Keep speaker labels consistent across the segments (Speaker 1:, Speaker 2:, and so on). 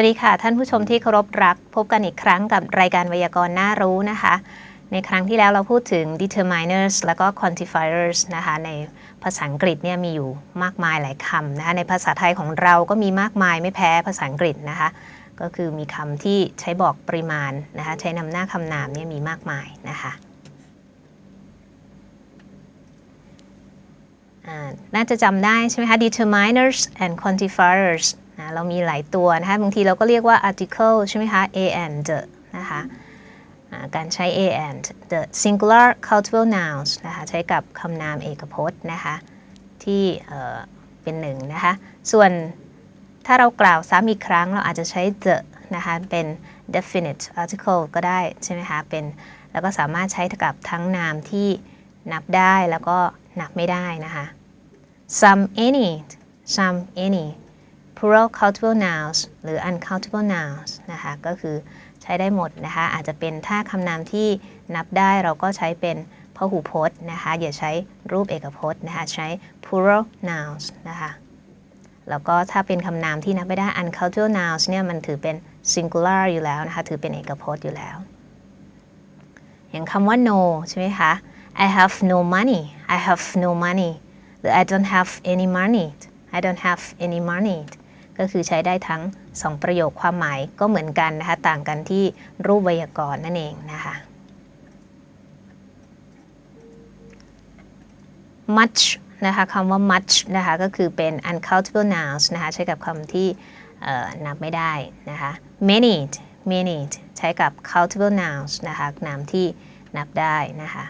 Speaker 1: สวัสดีค่ะ ท่านผู้ชมที่เคารพรัก พบกันอีกครั้งกับรายการไวยากรณ์น่ารู้นะคะ ในครั้งที่แล้วเราพูดถึง determiners แล้วก็ quantifiers นะคะในภาษาอังกฤษเนี่ยมีอยู่มากมายหลายคำนะคะในภาษาไทยของเราก็มีมากมายไม่แพ้ภาษาอังกฤษนะคะ ก็คือมีคำที่ใช้บอกปริมาณนะคะใช้นำหน้าคำนามเนี่ยมีมากมายนะคะน่าจะจำได้ใช่ไหมคะ determiners and quantifiers นะเรามีหลายตัวนะคะบางทีเราก็เรียกว่า article ใช่ไหมคะ a and the นะคะการใช้ a and the singular countable nouns นะคะใช้กับคำนามเอกพจน์นะคะที่เป็นหนึ่งนะคะส่วนถ้าเรากล่าวซ้ำอีกครั้งเราอาจจะใช้ the นะคะเป็น definite article ก็ได้ใช่ไหมคะเป็นแล้วก็สามารถใช้กับทั้งนามที่นับได้แล้วก็นับไม่ได้นะคะ some any some any plural countable nouns หรือ uncountable nouns นะคะก็คือใช้ได้หมดนะคะอาจจะเป็นถ้าคำนามที่นับได้เราก็ใช้เป็นพหูพจน์นะคะอย่าใช้รูปเอกพจน์นะคะใช้ plural nouns นะคะแล้วก็ถ้าเป็นคำนามที่นับไม่ได้ uncountable nouns เนี่ยมันถือเป็น singular อยู่แล้วนะคะถือเป็นเอกพจน์อยู่แล้ว อย่างคำว่า no ใช่ไหมคะ I have no money I have no money หรือ I don't have any money I don't have any money ก็คือใช้ได้ทั้ง 2 ประโยคความหมายก็เหมือนกันนะคะ ต่างกันที่รูปไวยากรณ์นั่นเองนะคะ much นะคะคำว่า much นะคะก็คือเป็น uncountable nouns นะคะใช้กับคำที่เอ่อนับไม่ได้นะคะ many many ใช้กับ countable nouns นะคะนามที่นับได้นะคะ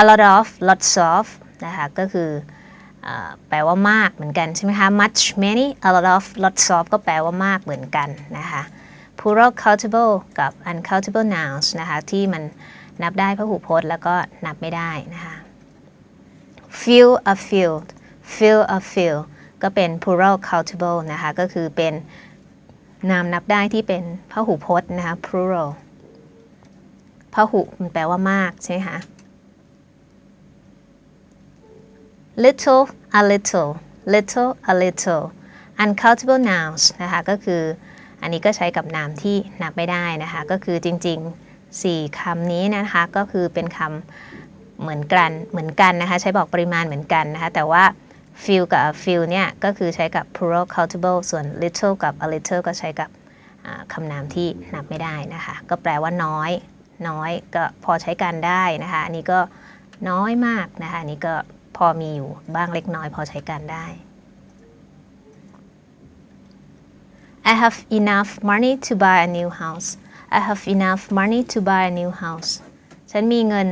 Speaker 1: a lot of lots of นะคะก็คือเอ่อ แปลว่ามากเหมือนกันใช่ไหมคะ much many a lot of lots of ก็แปลว่ามากเหมือนกันนะคะ plural countable กับ uncountable nouns นะคะ ที่มันนับได้พหูพจน์แล้วก็นับไม่ได้นะคะ fill a field fill a field ก็เป็น plural countable นะคะ ก็คือเป็นนามนับได้ที่เป็นพหูพจน์นะคะ plural พหุมันแปลว่ามากใช่ไหมคะ little a little little a little uncountable nouns นะคะก็คืออันนี้ก็ใช้กับนามที่นับไม่ได้นะคะก็คือจริงๆ 4คำนี้นะคะก็คือเป็นคำเหมือนกันเหมือนกันนะคะใช้บอกปริมาณเหมือนกันนะคะแต่ว่า few กับ few เนี่ยก็คือใช้กับ plural countable ส่วน little กับ a little ก็ใช้กับอ่าคำนามที่นับไม่ได้นะคะก็แปลว่าน้อย น้อยก็พอใช้กันได้นะคะอันนี้ก็น้อยมากนะคะอันนี้ก็ พอมีอยู่บ้างเล็กน้อยพอใช้กันได้ I have enough money to buy a new house I have enough money to buy a new house ฉันมีเงิน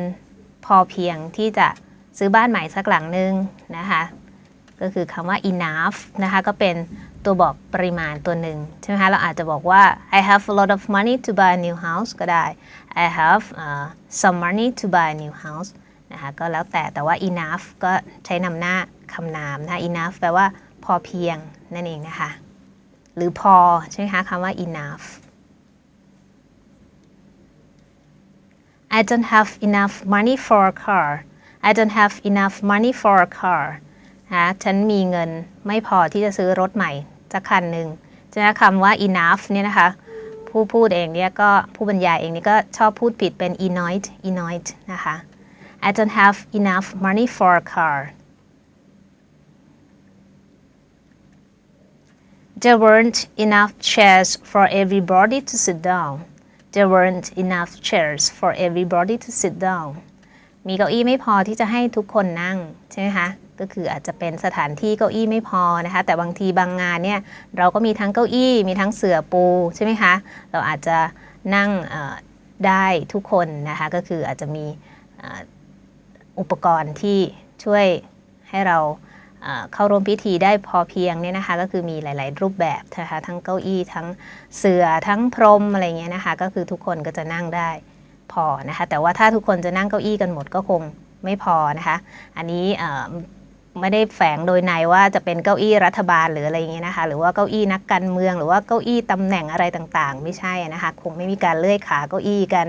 Speaker 1: พอเพียงที่จะซื้อบ้านใหม่สักหลังหนึ่งนะคะก็คือคำว่า enough นะคะก็เป็นตัวบอกปริมาณตัวหนึ่งใช่ไหมคะเราอาจจะบอกว่า I have a lot of money to buy a new house ก็ได้ I have uh, some money to buy a new house นะคะก็แล้วแต่แต่ว่า enough ก็ใช้นำหน้าคำนามนะคะ enough แปลว่าพอเพียงนั่นเองนะคะ หรือพอใช่ไหมคะคำว่า enough I don't have enough money for a car I don't have enough money for a car นะฉันมีเงินไม่พอที่จะซื้อรถใหม่สักคันหนึ่งจะนะคำว่า enough เนี่ยนะคะ ผู้พูดเองเนี่ยก็ผู้บรรยายเองนี่ก็ชอบพูดผิดเป็น enough enough นะคะ I don't have enough money for a car There weren't enough chairs for everybody to sit down There weren't enough chairs for everybody to sit down มีเก้าอี้ไม่พอที่จะให้ทุกคนนั่งใช่ไหมคะ ก็คืออาจจะเป็นสถานที่เก้าอี้ไม่พอนะคะ แต่บางทีบางงานเนี่ยเราก็มีทั้งเก้าอี้มีทั้งเสื่อปูใช่ไหมคะ เราอาจจะนั่งได้ทุกคนนะคะ ก็คืออาจจะมี อุปกรณ์ที่ช่วยให้เราเข้าร่วมพิธีได้พอเพียงเนี่ยนะคะก็คือมีหลาย ๆ รูปแบบนะคะทั้งเก้าอี้ทั้งเสื่อทั้งพรมอะไรเงี้ยนะคะก็คือทุกคนก็จะนั่งได้พอนะคะแต่ว่าถ้าทุกคนจะนั่งเก้าอี้กันหมดก็คงไม่พอนะคะ อันนี้ไม่ได้แฝงโดยในว่าจะเป็นเก้าอี้รัฐบาลหรืออะไรอย่างเงี้ยนะคะ หรือว่าเก้าอี้นักการเมือง หรือว่าเก้าอี้ตำแหน่งอะไรต่างๆ ไม่ใช่นะคะคงไม่มีการเลื่อยขาเก้าอี้กัน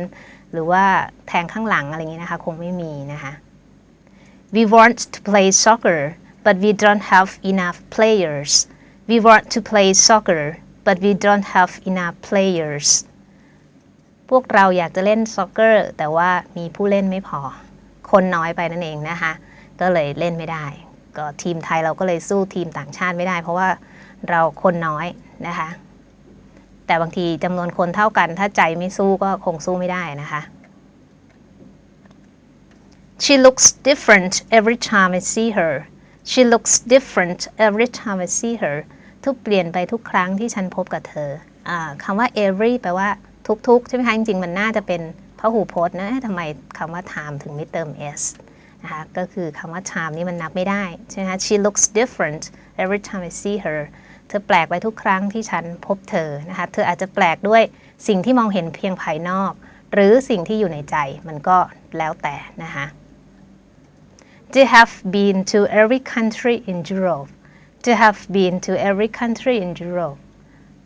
Speaker 1: หรือว่าแทงข้างหลังอะไรอย่างเงี้ยนะคะ คงไม่มีนะคะ We want to play soccer but we don't have enough players We want to play soccer but we don't have enough players พวกเราอยากจะเล่นซ็อกเกอร์แต่ว่ามีผู้เล่นไม่พอ คนน้อยไปนั่นเองนะคะ ก็เลยเล่นไม่ได้ ก็ทีมไทยเราก็เลยสู้ทีมต่างชาติไม่ได้ เพราะว่าเราคนน้อยนะคะ แต่บางทีจำนวนคนเท่ากัน ถ้าใจไม่สู้ก็คงสู้ไม่ได้นะคะ She looks different every time I see her She looks different every time I see her ทุกเปลี่ยนไปทุกครั้งที่ฉันพบกับเธออาคำว่า every แปลว่าทุกๆ ใช่ไหมคะ จริงๆ มันน่าจะเป็นพหูพจน์นะเอ๊ะทำไมคำว่า time ถึงไม่เติม s นะคะ ก็คือคำว่า time นี่มันนับไม่ได้ ใช่ไหมคะ She looks different every time I see her เธอแปลกไปทุกครั้งที่ฉันพบเธอนะคะ เธออาจจะแปลกด้วยสิ่งที่มองเห็นเพียงภายนอก หรือสิ่งที่อยู่ในใจมันก็แล้วแต่นะคะ They have been to every country in Europe They have been to every country in Europe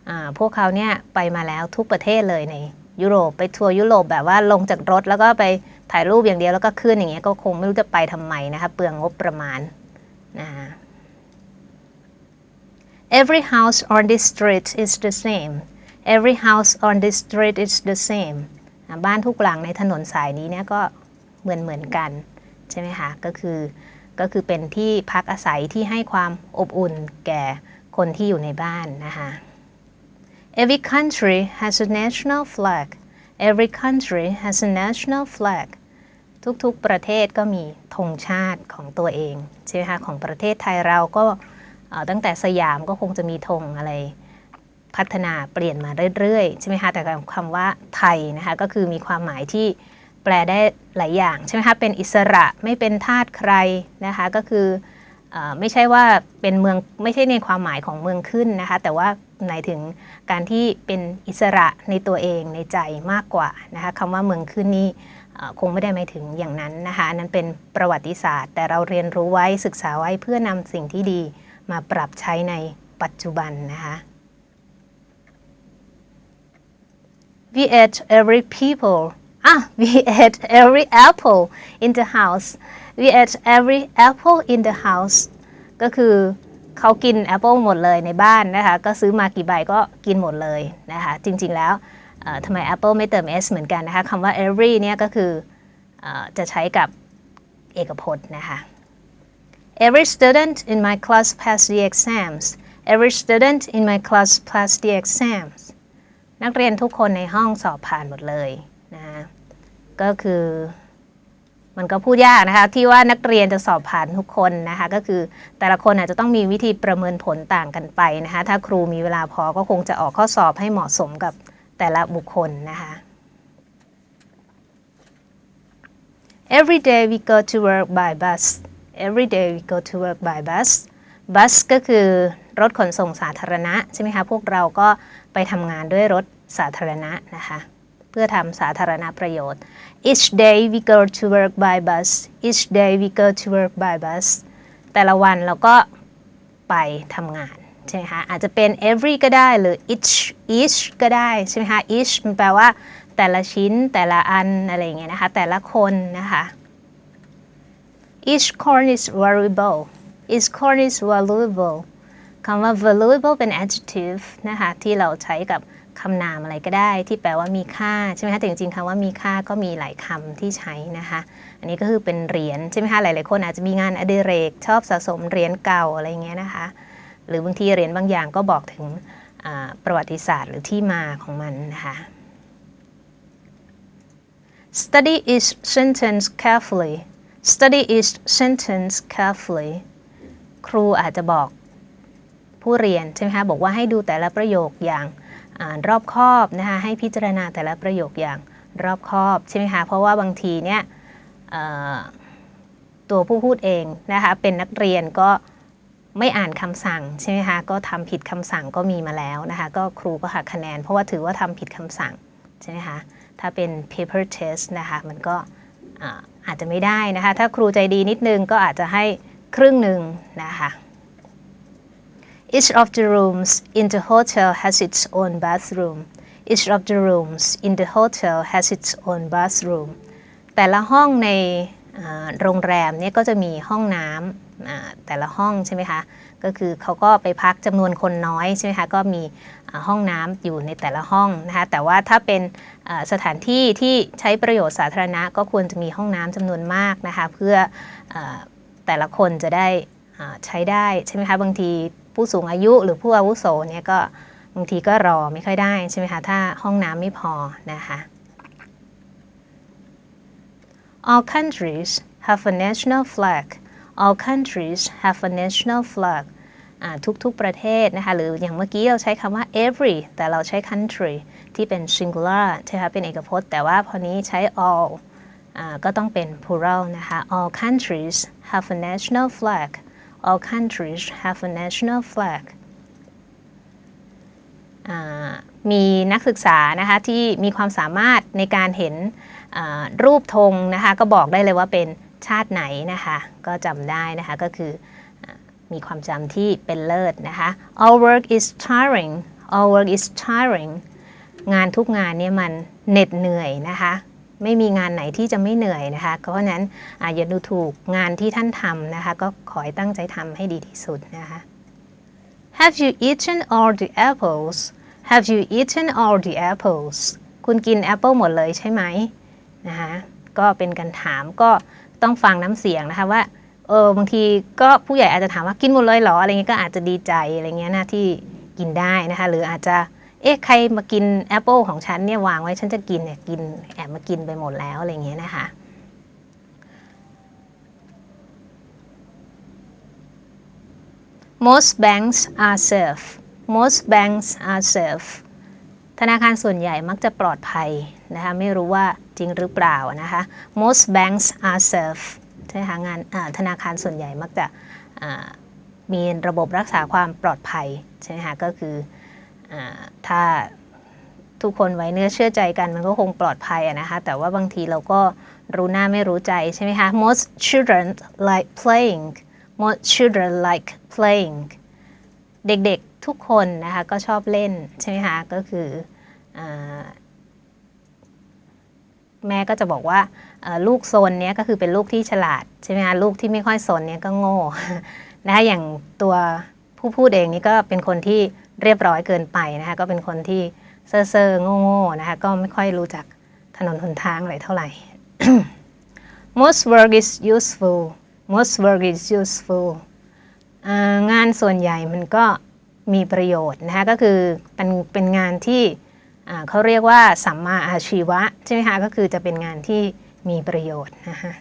Speaker 1: อ่าพวกเขาเนี่ยไปมาแล้วทุกประเทศเลยในยุโรปไปทัวร์ยุโรปแบบว่าลงจากรถแล้วก็ไปถ่ายรูปอย่างเดียวแล้วก็ขึ้นอย่างเงี้ยก็คงไม่รู้จะไปทำไมนะคะเปลืองงบประมาณนะ Every house on this street is the same Every house on this street is the same อ่าบ้านทุกหลังในถนนสายนี้เนี่ยก็เหมือนเหมือนกัน ใช่ไหมคะก็คือก็คือเป็นที่พักอาศัยที่ให้ความอบอุ่นแก่คนที่อยู่ในบ้านนะคะ Every country has a national flag Every country has a national flag ทุกๆ ประเทศก็มีธงชาติของตัวเองใช่ไหมคะของประเทศไทยเราก็ตั้งแต่สยามก็คงจะมีธงอะไรพัฒนาเปลี่ยนมาเรื่อยๆ ใช่ไหมคะแต่คำว่าไทยนะคะก็คือมีความหมายที่ แปลได้หลายอย่างใช่ไหมคะเป็นอิสระไม่เป็นทาสใครนะคะก็คืออไม่ใช่ว่าเป็นเมืองไม่ใช่ในความหมายของเมืองขึ้นนะคะแต่ว่าหมายถึงการที่เป็นอิสระในตัวเองในใจมากกว่านะคะคำว่าเมืองขึ้นนี่คงไม่ได้หมายถึงอย่างนั้นนะคะนนั้นเป็นประวัติศาสตร์ แต่เราเรียนรู้ไว้ศึกษาไว้เพื่อนำสิ่งที่ดีมาปรับใช้ในปัจจุบันนะคะ We ate every people ah we ate every apple in the house we ate every apple in the house ก็คือเขากินแอปเปิลหมดเลยในบ้านนะคะ ก็ซื้อมากี่ใบก็กินหมดเลยนะคะ จริง ๆ แล้วทำไม Apple ไม่เติม s เหมือนกันนะคะคำว่า every เนี่ยก็คือเออจะใช้กับเอกพจน์นะคะ Every student in my class passed the exams Every student in my class passed the exams นักเรียนทุกคนในห้องสอบผ่านหมดเลย นะก็คือมันก็พูดยากนะคะ ที่ว่านักเรียนจะสอบผ่านทุกคนนะคะ ก็คือแต่ละคนอาจจะต้องมีวิธีประเมินผลต่างกันไปนะคะ ถ้าครูมีเวลาพอก็คงจะออกข้อสอบให้เหมาะสมกับแต่ละบุคคลนะคะ Every day we go to work by bus Every day we go to work by bus bus ก็คือรถขนส่งสาธารณะใช่ไหมคะพวกเราก็ไปทำงานด้วยรถสาธารณะนะคะ เพื่อทำสาธารณประโยชน์ Each day we go to work by bus Each day we go to work by bus แต่ละวันเราก็ไปทำงานใช่ไหมคะอาจจะเป็น every ก็ได้หรือ each each ก็ได้ใช่ไหมคะ each มันแปลว่าแต่ละชิ้นแต่ละอันอะไรอย่างเงี้ยนะคะ แต่ละคนนะคะ each corn is valuable each corn is valuable คำว่า valuable เป็น adjective นะคะ ที่เราใช้กับ คำนามอะไรก็ได้ที่แปลว่ามีค่าใช่ไหมคะแต่จริงๆคำว่ามีค่าก็มีหลายคำที่ใช้นะคะ อันนี้ก็คือเป็นเหรียญใช่ไหมคะหลายๆคนอาจจะมีงานอดิเรก ชอบสะสมเหรียญเก่าอะไรเงี้ยนะคะ หรือบางทีเหรียญบางอย่างก็บอกถึงประวัติศาสตร์หรือที่มาของมันนะคะ Study each sentence carefully Study each sentence carefully ครูอาจจะบอกผู้เรียนใช่ไหมคะบอกว่าให้ดูแต่ละประโยคอย่าง อ่ารอบคอบนะคะให้พิจารณาแต่ละประโยคอย่างรอบคอบใช่ไหมคะเพราะว่าบางทีเนี่ยตัวผู้พูดเองนะคะเป็นนักเรียนก็ไม่อ่านคำสั่งใช่ไหมคะก็ทำผิดคำสั่งก็มีมาแล้วนะคะก็ครูก็หักคะแนน เพราะว่าถือว่าทำผิดคำสั่งใช่ไหมคะถ้าเป็น paper test นะคะมันก็อ่าอาจจะไม่ได้นะคะถ้าครูใจดีนิดนึงก็อาจจะให้ครึ่งหนึ่งนะคะ Each of the rooms in the hotel has its own bathroom. Each of the rooms in the hotel has its own bathroom. แต่ละห้องในโรงแรมเนี่ยก็จะมีห้องน้ำแต่ละห้องใช่ไหมคะ ก็คือเขาก็ไปพักจำนวนคนน้อยใช่ไหมคะ ก็มีห้องน้ำอยู่ในแต่ละห้องนะคะ แต่ว่าถ้าเป็นสถานที่ที่ใช้ประโยชน์สาธารณะ ก็ควรจะมีห้องน้ำจำนวนมากนะคะ เพื่ออแต่ละคนจะได้ใช้ได้ใช่ไหมคะ บางที ผู้สูงอายุหรือผู้อาวุโสเนี่ยก็บางทีก็รอไม่ค่อยได้ใช่ไหมคะถ้าห้องน้ำไม่พอนะคะ All countries have a national flag. All countries have a national flag. ทุกๆประเทศนะคะหรืออย่างเมื่อกี้เราใช้คำว่า every แต่เราใช้ country ที่เป็น singular ใช่ไหมคะเป็นเอกพจน์ แต่ว่าพอนี้ใช้ all ก็ต้องเป็น plural นะคะ All countries have a national flag. All countries have a national flag. มีนักศึกษานะคะที่มีความสามารถในการเห็นรูปธงนะคะก็บอกได้เลยว่าเป็นชาติไหนนะคะก็จำได้นะคะก็คืออมีความจำที่เป็นเลิศนะคะ All work is tiring All work is tiring งานทุกงานเนี่ยมันเหน็ดเหนื่อยนะคะ ไม่มีงานไหนที่จะไม่เหนื่อยนะคะ เพราะฉะนั้นออย่าดูถูกงานที่ท่านทำนะคะ ก็ขอให้ตั้งใจทำให้ดีที่สุดนะคะ Have you eaten all the apples Have you eaten all the apples คุณกินแอปเปิลหมดเลยใช่ไหมนะคะ ก็เป็นการถามก็ต้องฟังน้ำเสียงนะคะว่า เออบางทีก็ผู้ใหญ่อาจจะถามว่ากินหมดเลยเหรออะไรเงี้ยก็อาจจะดีใจอะไรเงี้ยนะที่กินได้นะคะ หรืออาจจะ เอ๊ะใครมากินแอปเปิลของฉันเนี่ยวางไว้ฉันจะกินเนี่ยกินแอบมากินไปหมดแล้วอะไรเงี้ยนะคะ Most banks are safe Most banks are safe ธนาคารส่วนใหญ่มักจะปลอดภัยนะคะไม่รู้ว่าจริงหรือเปล่านะคะ Most banks are safe ใช่ไหมคะงานธนาคารส่วนใหญ่มักจะมีระบบรักษาความปลอดภัยใช่ไหมคะก็คือ ถ้าทุกคนไว้เนื้อเชื่อใจกันมันก็คงปลอดภัยนะคะแต่ว่าบางทีเราก็รู้หน้าไม่รู้ใจใช่ไหมคะ Most children like playing Most children like playing เด็กๆทุกคนนะคะก็ชอบเล่นใช่ไหมคะก็คืออแม่ก็จะบอกว่าลูกโซนเนี้ยก็คือเป็นลูกที่ฉลาดใช่ไหมคะลูกที่ไม่ค่อยโซนเนี้ยก็โง่นะคะอย่างตัวผู้พูดเองนี่ก็เป็นคนที่ เรียบร้อยเกินไปนะคะก็เป็นคนที่เซ่อเซ่อๆโง่ๆนะคะก็ไม่ค่อยรู้จักถนนหนทางอะไรเท่าไหร่ most work is useful most work is useful งานส่วนใหญ่มันก็มีประโยชน์นะคะก็คือเป็นเป็นงานที่เขาเรียกว่าสัมมาอาชีวะใช่ไหมคะก็คือจะเป็นงานที่มีประโยชน์นะคะ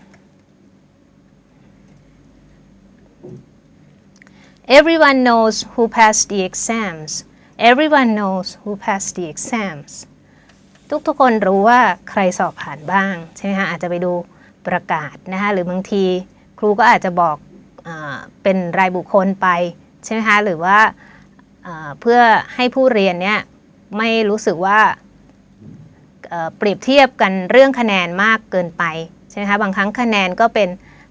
Speaker 1: Everyone knows who passed the exams Everyone knows who passed the exams ทุกทุกคนรู้ว่าใครสอบผ่านบ้าง ใช่ไหมคะอาจจะไปดูประกาศนะคะหรือบางทีครูก็อาจจะบอกอเป็นรายบุคคลไป ใช่ไหมคะหรือว่าเพื่อให้ผู้เรียนเนี่ยไม่รู้สึกว่าเปรียบเทียบกันเรื่องคะแนนมากเกินไปใช่ไหมคะบางครั้งคะแนนก็เป็น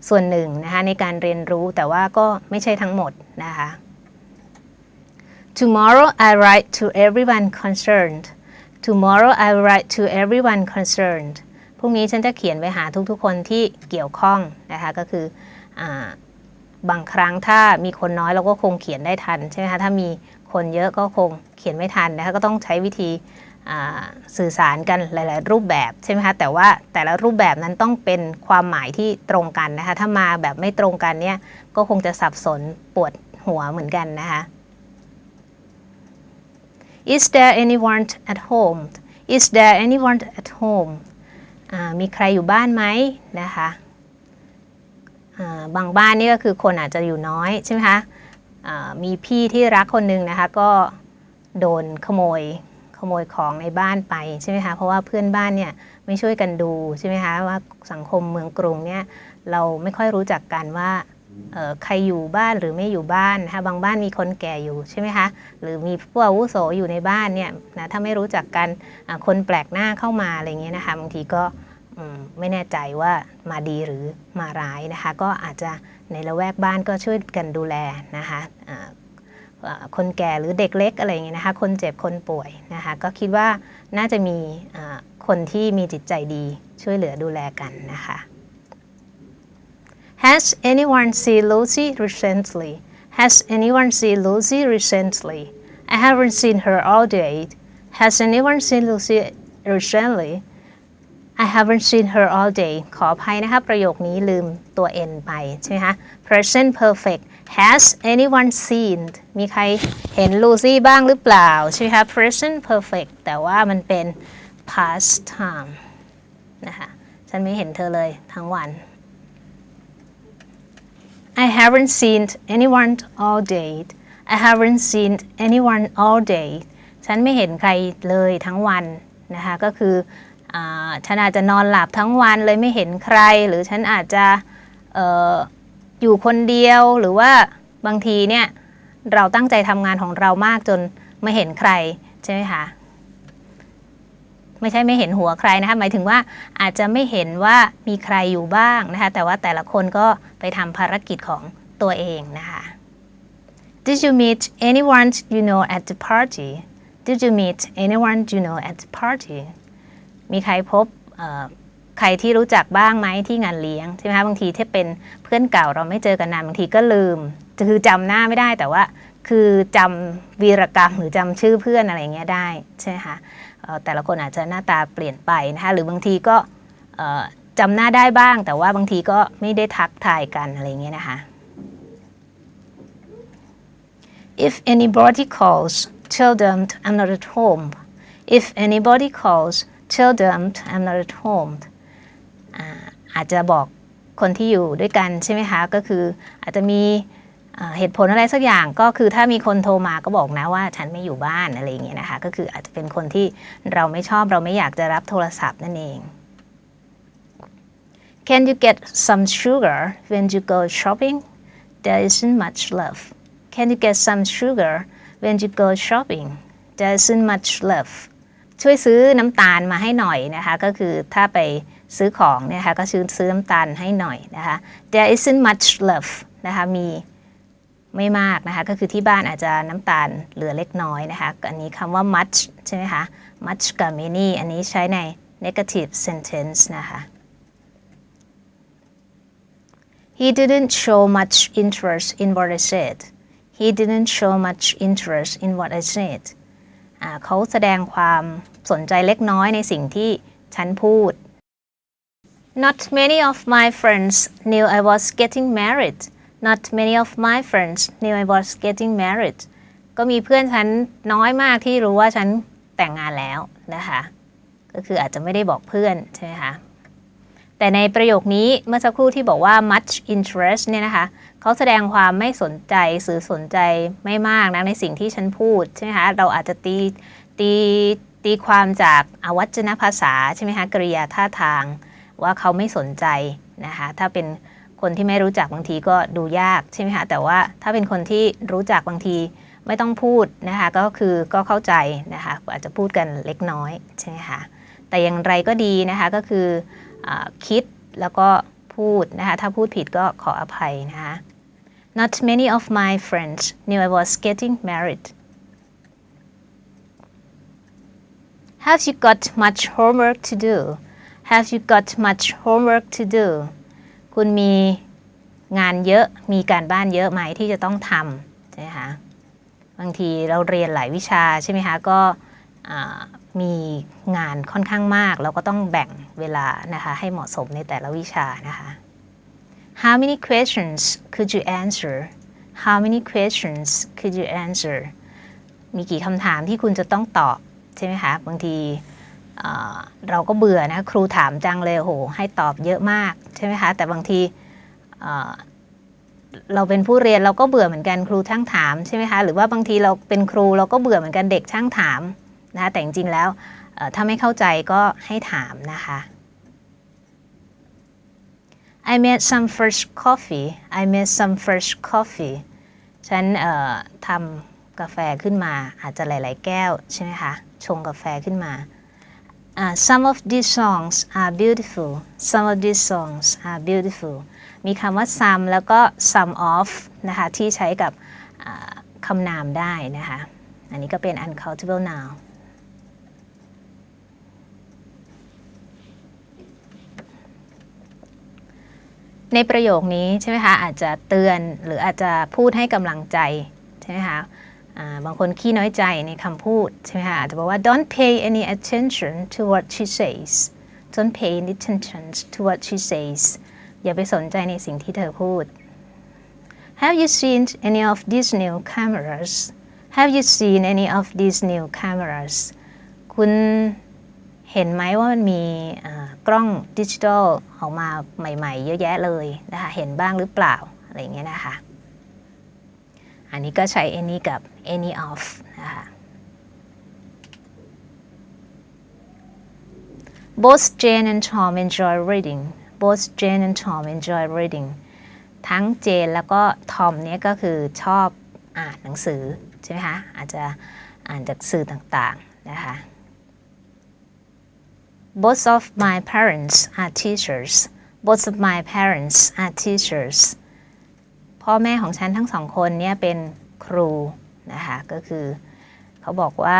Speaker 1: ส่วนหนึ่งนะคะในการเรียนรู้แต่ว่าก็ไม่ใช่ทั้งหมด นะคะ Tomorrow I write to everyone concerned Tomorrow I write to everyone concerned พรุ่งนี้ฉันจะเขียนไปหาทุกๆคนที่เกี่ยวข้องนะคะก็คืออบางครั้งถ้ามีคนน้อยเราก็คงเขียนได้ทันใช่ไหมคะถ้ามีคนเยอะก็คงเขียนไม่ทันนะคะก็ต้องใช้วิธีสื่อสารกันหลาย ๆ รูปแบบใช่ไหมคะแต่ว่าแต่ละรูปแบบนั้นต้องเป็นความหมายที่ตรงกันนะคะถ้ามาแบบไม่ตรงกันเนี่ยก็คงจะสับสนปวด หัวเหมือนกันนะคะ Is there anyone at home Is there anyone at home มีใครอยู่บ้านไหมนะคะบางบ้านนี่ก็คือคนอาจจะอยู่น้อยใช่ไหมคะมีพี่ที่รักคนหนึ่งนะคะก็โดนขโมยขโมยของในบ้านไปใช่ไหมคะเพราะว่าเพื่อนบ้านเนี่ยไม่ช่วยกันดูใช่ไหมคะว่าสังคมเมืองกรุงเนี่ยเราไม่ค่อยรู้จักกันว่า ใครอยู่บ้านหรือไม่อยู่บ้านนะคะบางบ้านมีคนแก่อยู่ใช่ไหมคะหรือมีผู้อาวุโสอยู่ในบ้านเนี่ยนะถ้าไม่รู้จักกันคนแปลกหน้าเข้ามาอะไรเงี้ยนะคะบางทีก็ไม่แน่ใจว่ามาดีหรือมาร้ายนะคะ ก็อาจจะในละแวกบ้านก็ช่วยกันดูแลนะคะคนแก่หรือเด็กเล็กอะไรเงี้ยนะคะคนเจ็บคนป่วยนะคะก็คิดว่าน่าจะมีคนที่มีจิตใจดีช่วยเหลือดูแลกันนะคะ Has anyone seen Lucy recently Has anyone seen Lucy recently I haven't seen her all day Has anyone seen Lucy recently I haven't seen her all day ขออภัยนะคะ ประโยคนี้ลืมตัว n ไปใช่ไหมคะ present perfect Has anyone seen มีใครเห็นลูซี่บ้างหรือเปล่าใช่ไหมคะ present perfect แต่ว่ามันเป็น past time นะคะ ฉันไม่เห็นเธอเลยทั้งวัน I haven't seen anyone all day I haven't seen anyone all day ฉันไม่เห็นใครเลยทั้งวันนะคะก็คืออฉันอาจจะนอนหลับทั้งวันเลยไม่เห็นใคร หรือฉันอาจจะอออยู่คนเดียวหรือว่าบางทีเนี่ยเราตั้งใจทำงานของเรามากจนไม่เห็นใครใช่ไหมคะ ไม่ใช่ไม่เห็นหัวใครนะคะหมายถึงว่าอาจจะไม่เห็นว่ามีใครอยู่บ้างนะคะแต่ว่าแต่ละคนก็ไปทำภารกิจของตัวเองนะคะ Did you meet anyone you know at the party Did you meet anyone you know at the party มีใครพบใครที่รู้จักบ้างไหมที่งานเลี้ยงใช่ไหมคะบางทีถ้าเป็นเพื่อนเก่าเราไม่เจอกันนานบางทีก็ลืมคือจำหน้าไม่ได้แต่ว่าคือจำวีรกรรมหรือจำชื่อเพื่อนอะไรเงี้ยได้ใช่ไหมคะ แต่ละคนอาจจะหน้าตาเปลี่ยนไปนะคะหรือบางทีก็จำหน้าได้บ้าง แต่ว่าบางทีก็ไม่ได้ทักทายกันอะไรเงี้ยนะคะ If anybody calls, tell them I'm not at home. If anybody calls, tell them I'm not at home. อาจจะบอกคนที่อยู่ด้วยกันใช่ไหมคะ ก็คืออาจจะมี เหตุผลอะไรสักอย่างก็คือถ้ามีคนโทรมาก็บอกนะว่าฉันไม่อยู่บ้านอะไรอย่างเงี้ยนะคะ ก็คืออาจจะเป็นคนที่เราไม่ชอบเราไม่อยากจะรับโทรศัพท์นั่นเอง Can you get some sugar when you go shopping? There isn't much left. Can you get some sugar when you go shopping? There isn't much left. ช่วยซื้อน้ำตาลมาให้หน่อยนะคะ ก็คือถ้าไปซื้อของเนี่ยนะคะก็ซื้อซื้อน้ำตาลให้หน่อยนะคะ There isn't much left นะคะมี ไม่มากนะคะ ก็คือที่บ้านอาจจะน้ำตาลเหลือเล็กน้อยนะคะ อันนี้คำว่า much ใช่ไหมคะ much กับ many อันนี้ใช้ใน negative sentence นะคะ He didn't show much interest in what I said. He didn't show much interest in what I said. เขาแสดงความสนใจเล็กน้อยในสิ่งที่ฉันพูด Not many of my friends knew I was getting married. Not many of my friends knew I was getting married. ก็มีเพื่อนฉันน้อยมากที่รู้ว่าฉันแต่งงานแล้วนะคะ ก็คืออาจจะไม่ได้บอกเพื่อนใช่ไหมคะ แต่ในประโยคนี้เมื่อสักครู่ที่บอกว่า much interest เนี่ยนะคะเขาแสดงความไม่สนใจสื่อสนใจไม่มากนะในสิ่งที่ฉันพูดใช่ไหมคะเราอาจจะตีตีตีความจากอวัจนภาษาใช่ไหมคะกริยาท่าทางว่าเขาไม่สนใจนะคะถ้าเป็น คนที่ไม่รู้จักบางทีก็ดูยากใช่ไหมคะแต่ว่าถ้าเป็นคนที่รู้จักบางทีไม่ต้องพูดนะคะก็คือก็เข้าใจนะคะอาจจะพูดกันเล็กน้อยใช่ไหมคะแต่อย่างไรก็ดีนะคะก็คืออคิดแล้วก็พูดนะคะถ้าพูดผิดก็ขออภัยนะคะ Not many of my friends knew I was getting married. Have you got much homework to do? Have you got much homework to do? คุณมีงานเยอะมีการบ้านเยอะไหมที่จะต้องทำใช่ไหมคะบางทีเราเรียนหลายวิชาใช่ไหมคะก็มีงานค่อนข้างมาก เราก็ต้องแบ่งเวลานะคะให้เหมาะสมในแต่ละวิชานะคะ How many questions could you answer? How many questions could you answer? มีกี่คำถามที่คุณจะต้องตอบใช่ไหมคะบางที เราก็เบื่อนะครูถามจังเลยโหให้ตอบเยอะมากใช่ไหมคะแต่บางทีเราเป็นผู้เรียนเราก็เบื่อเหมือนกันครูช่างถามใช่ไหมคะหรือว่าบางทีเราเป็นครูเราก็เบื่อเหมือนกันเด็กช่างถามนะคะแต่จริงๆแล้วถ้าไม่เข้าใจก็ให้ถามนะคะ I made some fresh coffee I made some fresh coffee ฉันทำกาแฟขึ้นมาอาจจะหลาย ๆ แก้วใช่ไหมคะชงกาแฟขึ้นมา Uh, some of these songs are beautiful some of these songs are beautiful มีคำว่า some แล้วก็ some of นะคะที่ใช้กับคำนามได้นะคะ อันนี้ก็เป็น uncountable noun ในประโยคนี้ใช่ไหมคะอาจจะเตือนหรืออาจจะพูดให้กำลังใจใช่ไหมคะ บางคนขี้น้อยใจในคำพูดใช่ไหมคะอาจจะบอกว่า don't pay any attention to what she says don't pay any attention to what she says อย่าไปสนใจในสิ่งที่เธอพูด Have you seen any of these new cameras Have you seen any of these new cameras คุณเห็นไหมว่ามันมีกล้องดิจิทัลออกมาใหม่ๆ เยอะแยะเลยนะคะ เห็นบ้างหรือเปล่า อะไรอย่างเงี้ยนะคะ อันนี้ก็ใช้ any กับ any of นะคะ Both Jane and Tom enjoy reading Both Jane and Tom enjoy reading ทั้งเจนแล้วก็ทอมเนี่ยก็คือชอบอ่านหนังสือ ใช่ไหมคะอาจจะอ่านจากสื่อต่างๆนะคะ Both of my parents are teachers Both of my parents are teachers พ่อแม่ของฉันทั้งสองคนเนี่ยเป็นครู นะคะก็คือเขาบอกว่า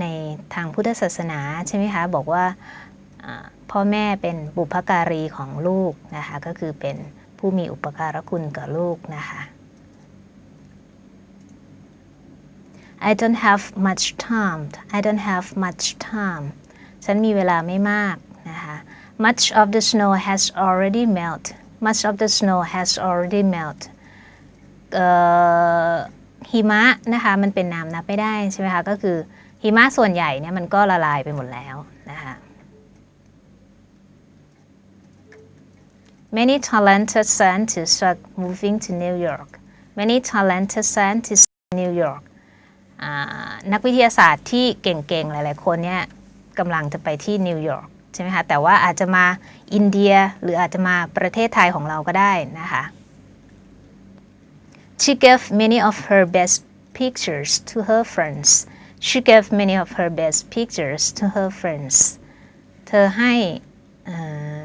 Speaker 1: ในทางพุทธศาสนาใช่ไหมคะบอกว่าพ่อแม่เป็นบุพการีของลูกนะคะก็คือเป็นผู้มีอุปการะคุณกับลูกนะคะ I don't have much time I don't have much time ฉันมีเวลาไม่มากนะคะ much of the snow has already melt much of the snow has already melt เอ่อ หิมะนะคะมันเป็นน้ำนับไม่ได้ใช่ไหมคะก็คือหิมะส่วนใหญ่เนี่ยมันก็ละลายไปหมดแล้วนะคะ Many talented scientists are moving to New York Many talented scientists in New York นักวิทยาศาสตร์ที่เก่งๆ หลายๆ คนเนี่ยกำลังจะไปที่นิวยอร์กใช่ไหมคะ แต่ว่าอาจจะมาอินเดียหรืออาจจะมาประเทศไทยของเราก็ได้นะคะ She gave many of her best pictures to her friends She gave many of her best pictures to her friends เธอให้เอ่อ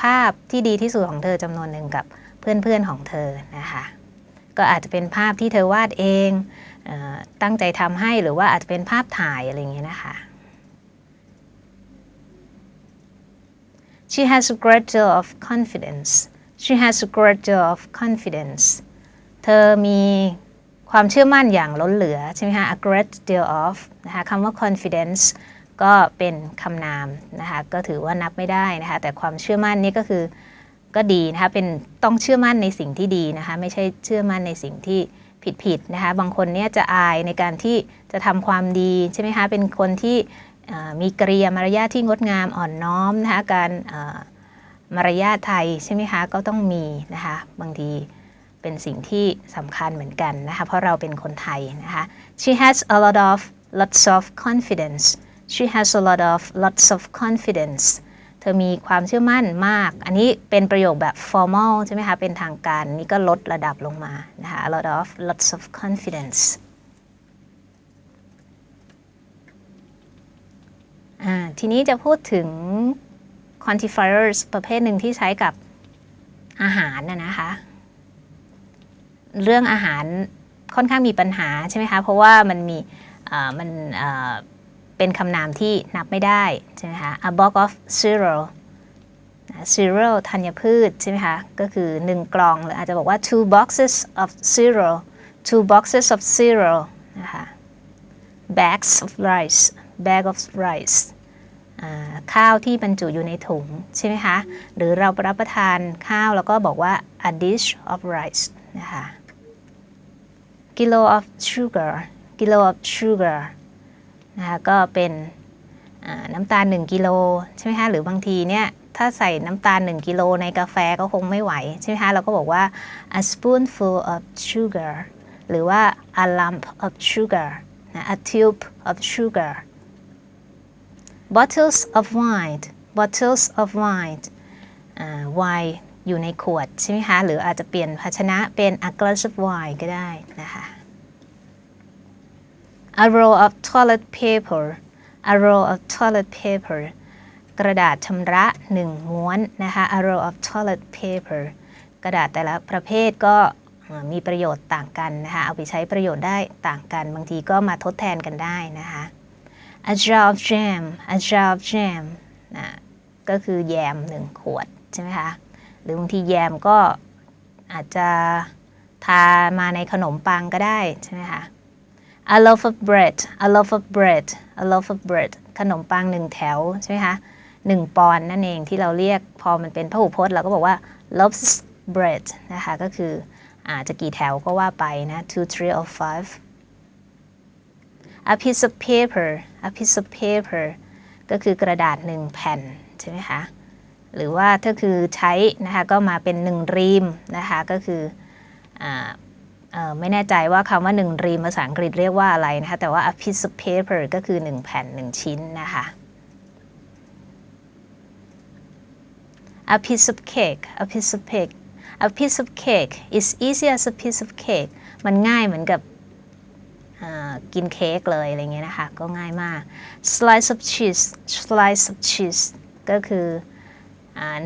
Speaker 1: ภาพที่ดีที่สุดของเธอจำนวนหนึ่งกับเพื่อนๆของเธอนะคะ ก็อาจจะเป็นภาพที่เธอวาดเองเออตั้งใจทำให้หรือว่าอาจจะเป็นภาพถ่ายอะไรอย่างเงี้ยนะคะ She has a great deal of confidence She has a great deal of confidence เธอมีความเชื่อมั่นอย่างล้นเหลือใช่ไหมคะ a great deal of นะคะคำว่า confidence ก็เป็นคำนามนะคะก็ถือว่านับไม่ได้นะคะแต่ความเชื่อมั่นนี่ก็คือก็ดีนะคะเป็นต้องเชื่อมั่นในสิ่งที่ดีนะคะไม่ใช่เชื่อมั่นในสิ่งที่ผิดๆนะคะบางคนเนี่ยจะอายในการที่จะทำความดีใช่ไหมคะเป็นคนที่มีกริยามารยาทที่งดงามอ่อนน้อมนะคะการมารยาทไทยใช่ไหมคะก็ต้องมีนะคะบางที เป็นสิ่งที่สำคัญเหมือนกันนะคะเพราะเราเป็นคนไทยนะคะ she has a lot of lots of confidence she has a lot of lots of confidence เธอมีความเชื่อมั่นมาก อันนี้เป็นประโยคแบบ formal ใช่ไหมคะ เป็นทางการ นี่ก็ลดระดับลงมานะคะ a lot of lots of confidence อ่าทีนี้จะพูดถึง quantifiers ประเภทหนึ่งที่ใช้กับอาหารนะนะคะ เรื่องอาหารค่อนข้างมีปัญหาใช่ไหมคะ เพราะว่ามันมีมันเป็นคำนามที่นับไม่ได้ใช่ไหมคะ a box of cereal cereal ธัญพืชใช่ไหมคะ ก็คือ 1 กล่อง หรืออาจจะบอกว่า two boxes of cereal two boxes of cereal นะคะ bags of rice bag of rice ข้าวที่บรรจุอยู่ในถุงใช่ไหมคะ หรือเรารับประทานข้าวแล้วก็บอกว่า a dish of rice นะคะ kilo of sugar kilo of sugar นะคะก็เป็นอ่าน้ำตาล 1 กิโลใช่ไหมคะหรือบางทีเนี่ยถ้าใส่น้ำตาล 1 กิโลในกาแฟก็คงไม่ไหว ใช่ไหมคะเราก็บอกว่า a spoonful of sugar หรือว่า a lump of sugar นะ a tube of sugar bottles of wine bottles of wine อ่า wine อยู่ในขวดใช่ไหมคะ หรืออาจจะเปลี่ยนภาชนะเป็น a glass of wine ก็ได้นะคะ a roll of toilet paper a roll of toilet paper กระดาษชำระหนึ่งม้วนนะคะ a roll of toilet paper กระดาษแต่ละประเภทก็มีประโยชน์ต่างกันนะคะ เอาไปใช้ประโยชน์ได้ต่างกัน บางทีก็มาทดแทนกันได้นะคะ a jar of jam a jar of jam นะก็คือแยมหนึ่งขวดใช่ไหมคะ หรือบางทีแยมก็อาจจะทามาในขนมปังก็ได้ใช่ไหมคะ a loaf of bread a loaf of bread a loaf of bread ขนมปังหนึ่งแถวใช่ไหมคะหนึ่งปอนด์นั่นเองที่เราเรียกพอมันเป็นพหูพจน์เราก็บอกว่า loaves bread นะคะก็คืออาจจะกี่แถวก็ว่าไปนะ two three or five a piece of paper a piece of paper ก็คือกระดาษหนึ่งแผ่นใช่ไหมคะ หรือว่าถ้าคือใช้นะคะก็มาเป็นหนึ่งรีมนะคะก็คืออไม่แน่ใจว่าคำว่าหนึ่งรีมภาษาอังกฤษเรียกว่าอะไรนะคะแต่ว่า a piece of paper ก็คือหนึ่งแผ่นหนึ่งชิ้นนะคะ a piece of cake a piece of cake a piece of cake is easy as a piece of cake มันง่ายเหมือนกับกินเค้กเลยอะไรเงี้ยนะคะ ก็ง่ายมาก slice of cheese slice of cheese ก็คือ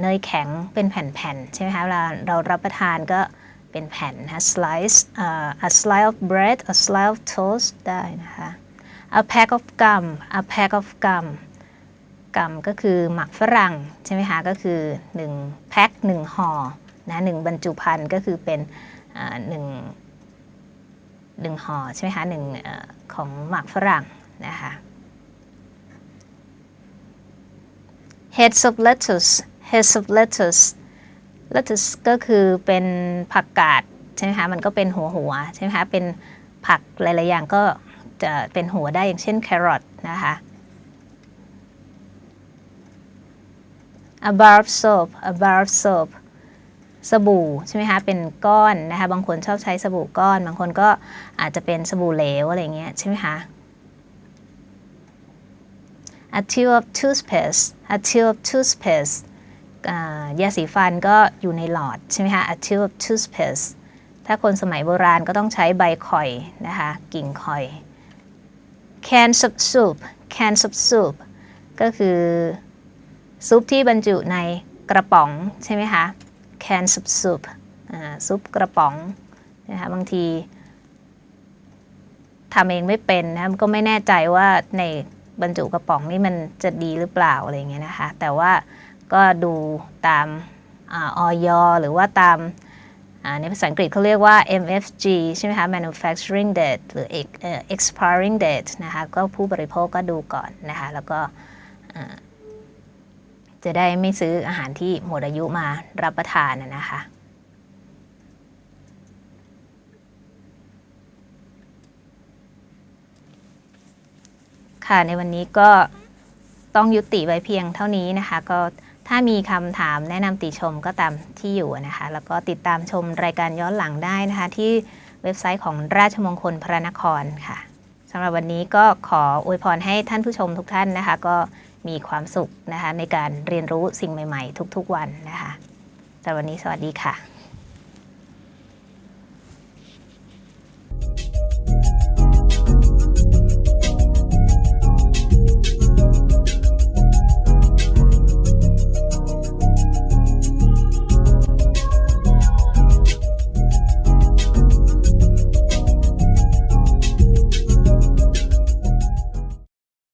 Speaker 1: เนยแข็งเป็นแผ่นๆ ใช่ไหมคะเวลาเรารับประทานก็เป็นแผ่นนะ slice a slice of bread a slice of toast ได้นะคะ a pack of gum a pack of gum กัมก็คือหมักฝรั่งใช่ไหมคะก็คือ1แพ็ค1ห่อนะหนึ่งบรรจุภัณฑ์ก็คือเป็นหนึ่งหนึ่งห่อใช่ไหมคะหนึ่งเออของหมักฝรั่งนะคะ heads of lettuce heads of lettuce lettuce ก็คือเป็นผักกาดใช่ไหมคะมันก็เป็นหัวหัวใช่ไหมคะเป็นผักหลายๆอย่างก็จะเป็นหัวได้อย่างเช่นแครอทนะคะ a bar of soap a bar of soap สบู่ใช่ไหมคะ เป็นก้อนนะคะ บางคนชอบใช้สบู่ก้อน บางคนก็อาจจะเป็นสบู่เหลวอะไรเงี้ยใช่ไหมคะ a tube of toothpaste a tube of toothpaste ยาสีฟันก็อยู่ในหลอดใช่ไหมคะ a tube of toothpaste ถ้าคนสมัยโบราณก็ต้องใช้ใบข่อยนะคะ กิ่งข่อย cans of soup cans of soup ก็คือซุปที่บรรจุในกระป๋องใช่ไหมคะ can of soup ซุปกระป๋องนะคะบางทีทำเองไม่เป็นนะก็ไม่แน่ใจว่าในบรรจุกระป๋องนี่มันจะดีหรือเปล่าอะไรเงี้ยนะคะ แต่ว่า ก็ดูตามออยหรือว่าตามในภาษาอังกฤษเขาเรียกว่า MFG ใช่ไหมคะ manufacturing date หรือ Expiring date นะคะก็ผู้บริโภคก็ดูก่อนนะคะแล้วก็จะได้ไม่ซื้ออาหารที่หมดอายุมารับประทานนะนะคะค่ะในวันนี้ก็ต้องยุติไว้เพียงเท่านี้นะคะ ก็ ถ้ามีคำถามแนะนำติชมก็ตามที่อยู่นะคะ แล้วก็ติดตามชมรายการย้อนหลังได้นะคะ ที่เว็บไซต์ของราชมงคลพระนครค่ะสำหรับวันนี้ก็ขออวยพรให้ท่านผู้ชมทุกท่านนะคะ ก็มีความสุขนะคะในการเรียนรู้สิ่งใหม่ ๆ ทุกๆวันนะคะสำหรับวันนี้สวัสดีค่ะ